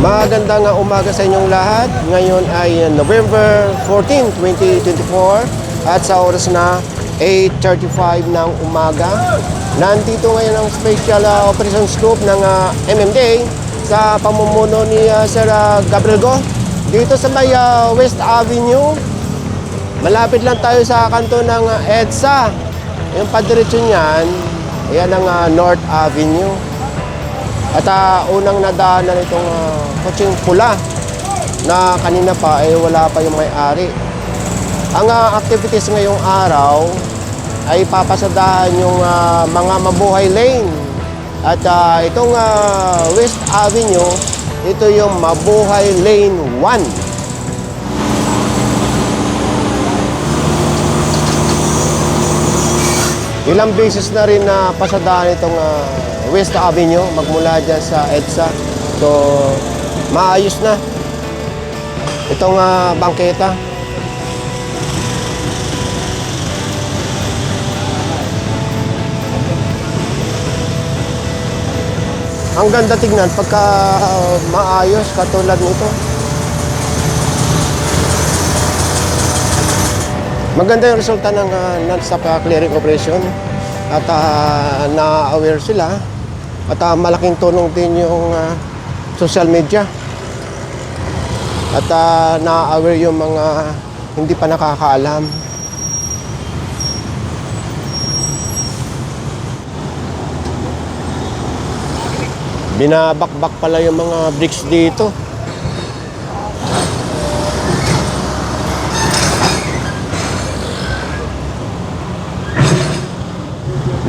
magandang umaga sa inyong lahat. Ngayon ay uh, November 14, 2024 at sa oras na 8.35 ng umaga. Nandito ngayon ang Special uh, Operations Group ng uh, MMDA sa pamumuno ni uh, Sir uh, Gabriel Go dito sa may uh, West Avenue. Malapit lang tayo sa kanto ng uh, EDSA. Yung padiretso niyan, yan ang uh, North Avenue. At ah, unang nadaanan itong uh, kotseng pula na kanina pa ay wala pa yung may-ari. Ang ah, activities ngayong araw ay papasadahan yung ah, mga mabuhay lane. At ah, itong ah, West Avenue, ito yung mabuhay lane 1. Ilang beses na rin na pasadahan itong ah, West Avenue magmula dyan sa EDSA. So, maayos na. Itong ah, bangketa. Ang ganda tignan pagka ah, maayos katulad nito. Maganda yung resulta ng uh, non-stop uh, clearing operation at uh, na-aware sila at uh, malaking tulong din yung uh, social media at uh, na-aware yung mga hindi pa nakakaalam. Binabakbak pala yung mga bricks dito.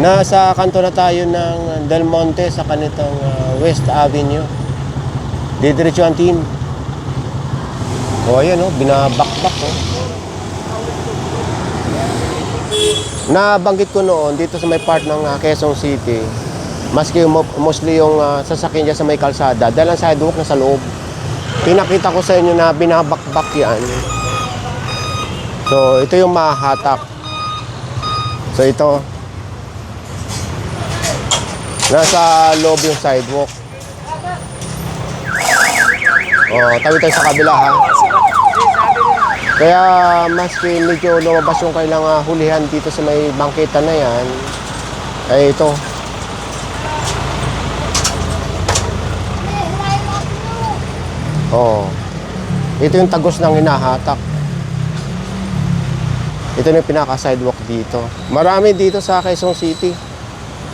Nasa kanto na tayo ng Del Monte sa kanitong uh, West Avenue. Didiretso ang team. O ayan o, binabakbak o. Nabanggit ko noon dito sa may part ng uh, Quezon City, maski mo- mostly yung uh, sasakyan dyan sa may kalsada, dahil ang sidewalk na sa loob. Pinakita ko sa inyo na binabakbak yan. So, ito yung mahatak. So, ito, Nasa loob yung sidewalk. Oh, tawi tayo sa kabila ha. Kaya maski medyo lumabas yung kailang ah, hulihan dito sa may bangketa na yan, ay ito. Oh. Ito yung tagos ng hinahatak. Ito yung pinaka-sidewalk dito. Marami dito sa Quezon City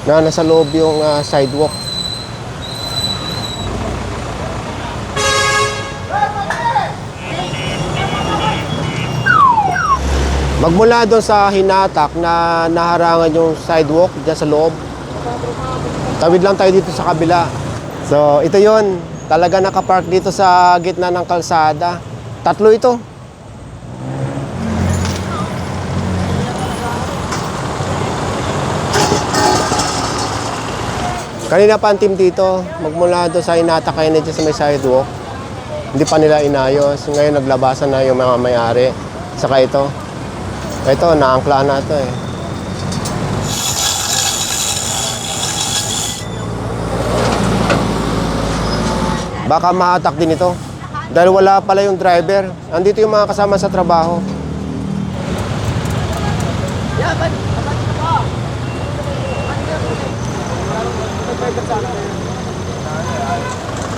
na nasa loob yung ah, sidewalk. Magmula doon sa hinatak na naharangan yung sidewalk dyan sa loob. Tawid lang tayo dito sa kabila. So, ito yon Talaga nakapark dito sa gitna ng kalsada. Tatlo ito. Kanina pa ang team dito, magmula doon sa Inata Kennedy sa may sidewalk. Hindi pa nila inayos. Ngayon naglabasan na yung mga may-ari. Saka ito. Ito, naangkla na ito eh. Baka mahatak din ito. Dahil wala pala yung driver. Andito yung mga kasama sa trabaho.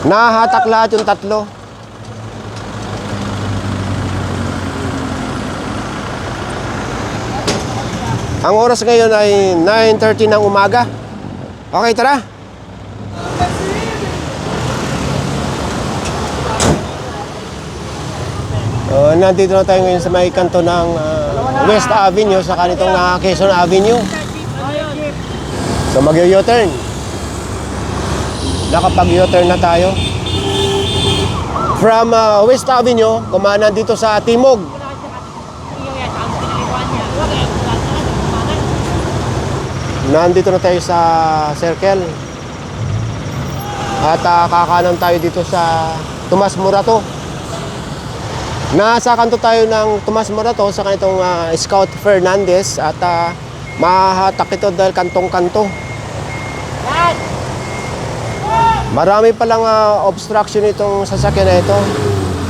Nahatak lahat yung tatlo. Ang oras ngayon ay 9.30 ng umaga. Okay, tara. Uh, nandito na tayo ngayon sa may kanto ng ah, West Avenue sa kanitong uh, Quezon Avenue. So mag-u-turn. Nakapag-u-turn na tayo. From ah, West Avenue, kumanan dito sa Timog. Nandito na tayo sa circle. At ah, kakanan tayo dito sa Tomas Morato. Nasa kanto tayo ng Tomas Morato sa kanitong ah, Scout Fernandez at uh, mahatak ito dahil kantong-kanto. Marami palang ah, obstruction itong sasakyan na ito.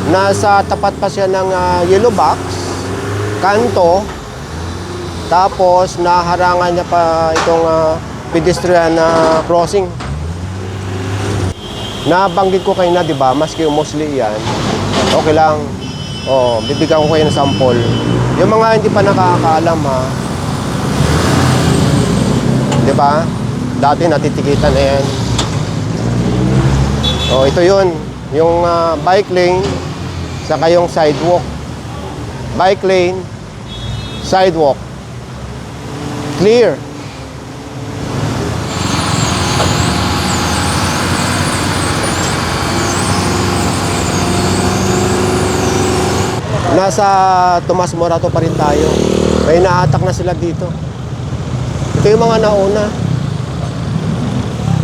Nasa tapat pa siya ng ah, yellow box, kanto, tapos naharangan niya pa itong ah, pedestrian na crossing. Nabanggit ko kayo na, di ba? Maski mostly yan. Okay lang. Oh, bibigyan ko kayo ng sample. Yung mga hindi pa nakakaalam ha. Di ba? Dati natitikitan na yan. Oh, ito yun. Yung ah, bike lane, saka yung sidewalk. Bike lane, sidewalk. Clear. Nasa Tomas Morato pa rin tayo. May naatak na sila dito. Ito yung mga nauna.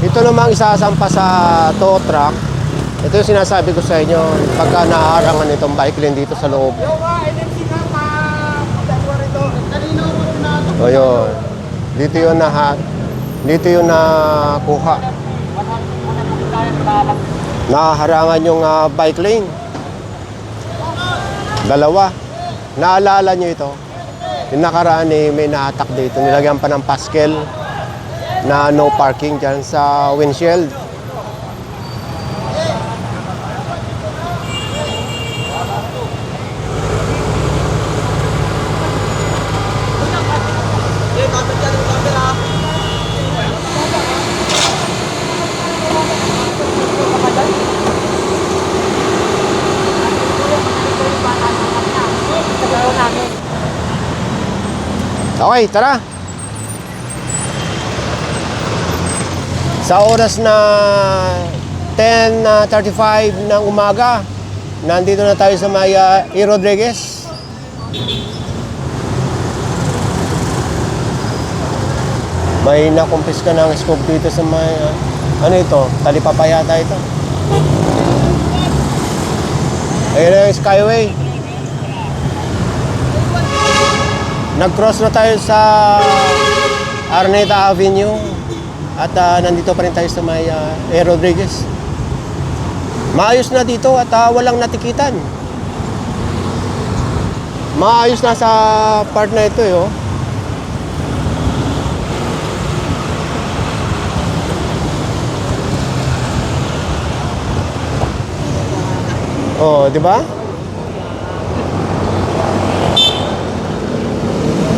Ito namang isasampa sa tow truck. Ito yung sinasabi ko sa inyo pagka naaarangan itong bike lane dito sa loob. O yun. Dito yung nahat. Dito yung nakuha. Naharangan yung ah, bike lane. Dalawa. Naalala nyo ito? Yung nakaraan eh, may naatak dito. Nilagyan pa ng paskel na no parking dyan sa windshield. Okay, tara. Sa oras na 10.35 ng umaga, nandito na tayo sa may uh, E. Rodriguez. May nakumpis ka ng scope dito sa may... ah, ano ito? Talipapa yata ito. Ayun na yung Skyway. Nag-cross na tayo sa Arneta Avenue at ah, nandito pa rin tayo sa may uh. Rodriguez. Maayos na dito at ah, walang natikitan. Maayos na sa part na ito eh, oh. Oh, di ba?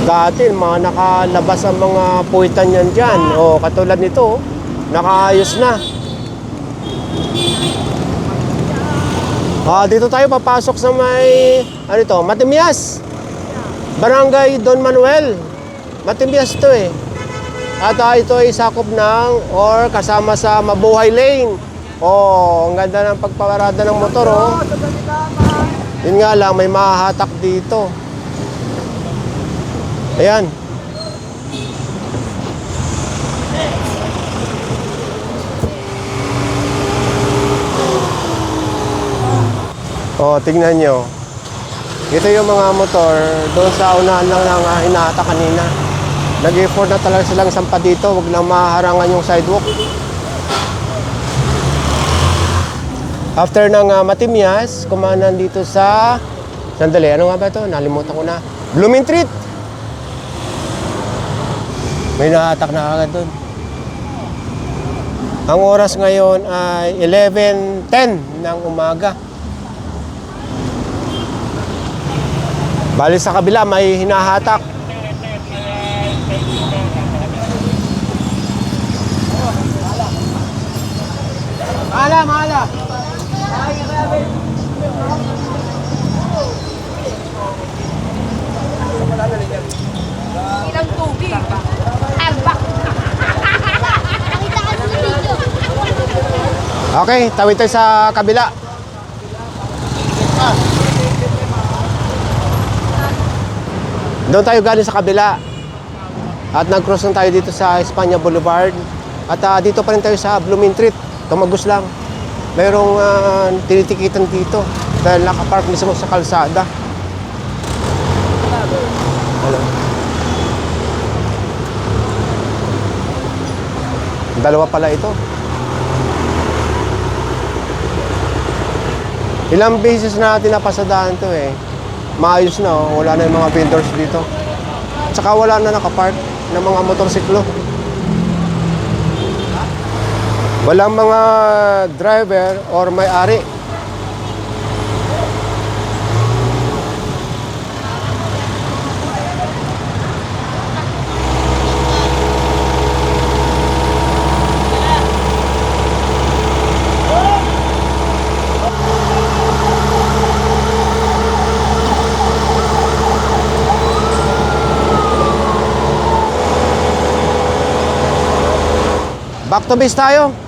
Dati, mga nakalabas ang mga puwitan yan dyan. O, katulad nito, nakaayos na. Ah, dito tayo papasok sa may, ano ito, Matimias. Barangay Don Manuel. Matimias to eh. At ah, ito ay sakop ng, or kasama sa Mabuhay Lane. Oh, ang ganda ng pagpaparada ng motor, oh. Yun nga lang, may mahahatak dito. Ayan. Oh, tingnan nyo. Ito yung mga motor doon sa unahan lang ng uh, kanina. Nag-effort na talaga silang sampa dito. Huwag lang maharangan yung sidewalk. After ng uh, Matimias, kumanan dito sa... Sandali, ano nga ba ito? Nalimutan ko na. Blooming Treat! May nahatak na agad doon. Ang oras ngayon ay 11.10 ng umaga. Bali sa kabila may hinahatak. Mahala, mahala. Ilang tubig. Okay, tawid tayo sa kabila. Doon tayo galing sa kabila. At nag-cross lang tayo dito sa Espanya Boulevard. At ah, dito pa rin tayo sa Blooming Treat. Tumagos lang. Mayroong ah, tinitikitan dito. Dahil nakapark mismo sa kalsada. Ano? Dalawa pala ito. Ilang beses na tinapasadaan to eh. Maayos na oh. Wala na yung mga vendors dito. Tsaka wala na nakapark ng mga motorsiklo. Walang mga driver or may-ari Back to base tayo.